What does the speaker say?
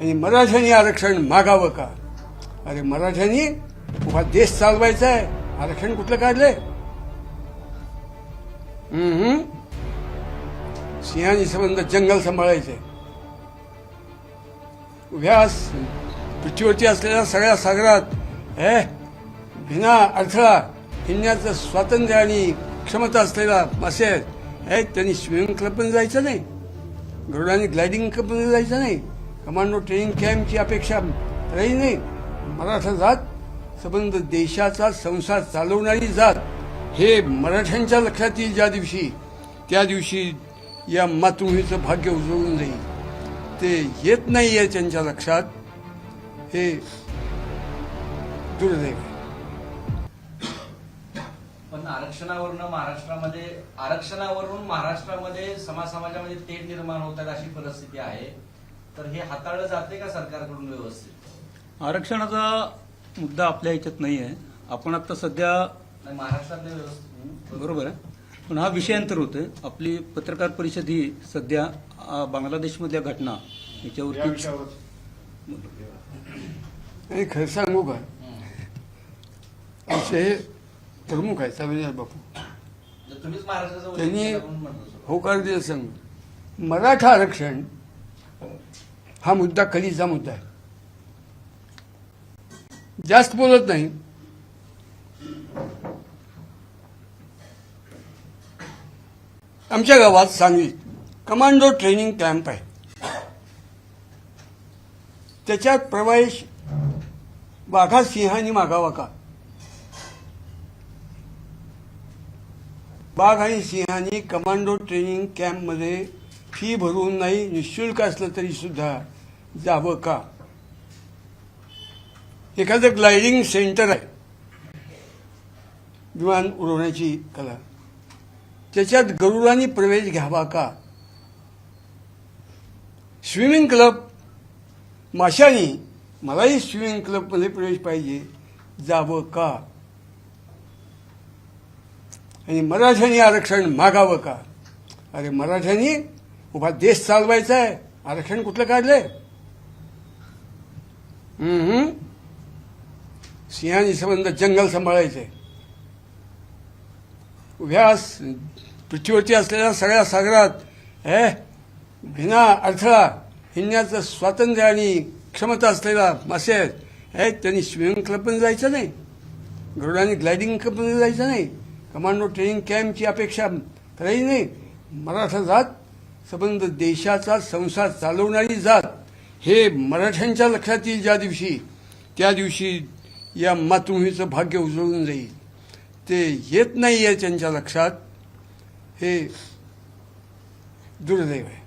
आणि मराठ्यांनी आरक्षण मागावं का? अरे मराठ्यांनी उभा देश चालवायचा आहे. आरक्षण कुठलं काढलंय? हम्म. सिंहानी संबंध जंगल सांभाळायचे. उभ्या पृथ्वीवरती असलेल्या सगळ्या सागरात हे भिना अडथळा हिंडण्याचं स्वातंत्र्य आणि क्षमता असलेला मासे आहेत. हे त्यांनी स्विमिंग क्लब पण जायचं नाही. गरुडाने ग्लायडिंग क्लब पण जायचं नाही. कमांडो ट्रेनिंग कॅम्पची अपेक्षा राही नाही मराठा जात संबंध देशाचा संसार चालवणारी जात हे मराठ्यांच्या लक्षात येईल ज्या दिवशी त्या दिवशी या मातृभूमीचं भाग्य उजळून जाईल. ते येत नाही आहे त्यांच्या लक्षात. हे दुर्दैव पण आरक्षणावरून महाराष्ट्रामध्ये आरक्षणावरून महाराष्ट्रामध्ये समाज समाजामध्ये तेढ निर्माण होतात अशी परिस्थिती आहे. तर हे हाताळलं जाते का सरकारकडून व्यवस्थित? आरक्षणाचा मुद्दा आपल्या ह्याच्यात नाही आहे. आपण आता सध्या नाही महाराष्ट्रातले व्यवस्थित बरोबर आहे. पण हा विषयांतर होतोय. आपली पत्रकार परिषद ही सध्या बांगलादेशमधल्या घटना याच्यावरती खरं सांगू का. आमचे हे प्रमुख आहेत अभिनय बापू. जर तुम्हीच महाराष्ट्राचं त्यांनी. होकार दिला सांग. मराठा आरक्षण हा मुद्दा कलीचा मुद्दा आहे. जास्त बोलत नाही. आमच्या गावात सांगली कमांडो ट्रेनिंग कॅम्प आहे. त्याच्यात प्रवेश वाघा सिंहानी मागावा का? वाघ आणि सिंहानी कमांडो ट्रेनिंग कॅम्पमध्ये फी भरून नाही निशुल्क असलं तरी सुद्धा जावं का? एखादं ग्लायडिंग सेंटर आहे विमान उडवण्याची कला। त्याच्यात गरुडांनी प्रवेश घ्यावा का? स्विमिंग क्लब माशानी मलाही स्विमिंग क्लबमध्ये प्रवेश पाहिजे. जावं का? आणि मराठ्यांनी आरक्षण मागावं का? अरे मराठ्यांनी उभा देश चालवायचा आहे. आरक्षण कुठलं काढलंय? सिंहानी संबंध जंगल सांभाळायचे. उभ्या पृथ्वीवरती असलेल्या सगळ्या सागरात हे बिना अडथळा हिंडण्याचं स्वातंत्र्य आणि क्षमता असलेला मासे आहेत हे त्यांनी स्विमिंग क्लबमध्ये जायचं नाही. गरुडाने ग्लायडिंग क्लबमध्ये जायचं नाही. कमांडो ट्रेनिंग कॅम्पची अपेक्षा करायची नाही. मराठा जात संबंध देशाचा संसार चालवणारी जात. हे मराठ्यांच्या लक्षात येईल ज्या दिवशी त्या दिवशी या मातृभूमीचं भाग्य उजळून जाईल ते येत नाही आहे त्यांच्या लक्षात हे दुर्दैव आहे.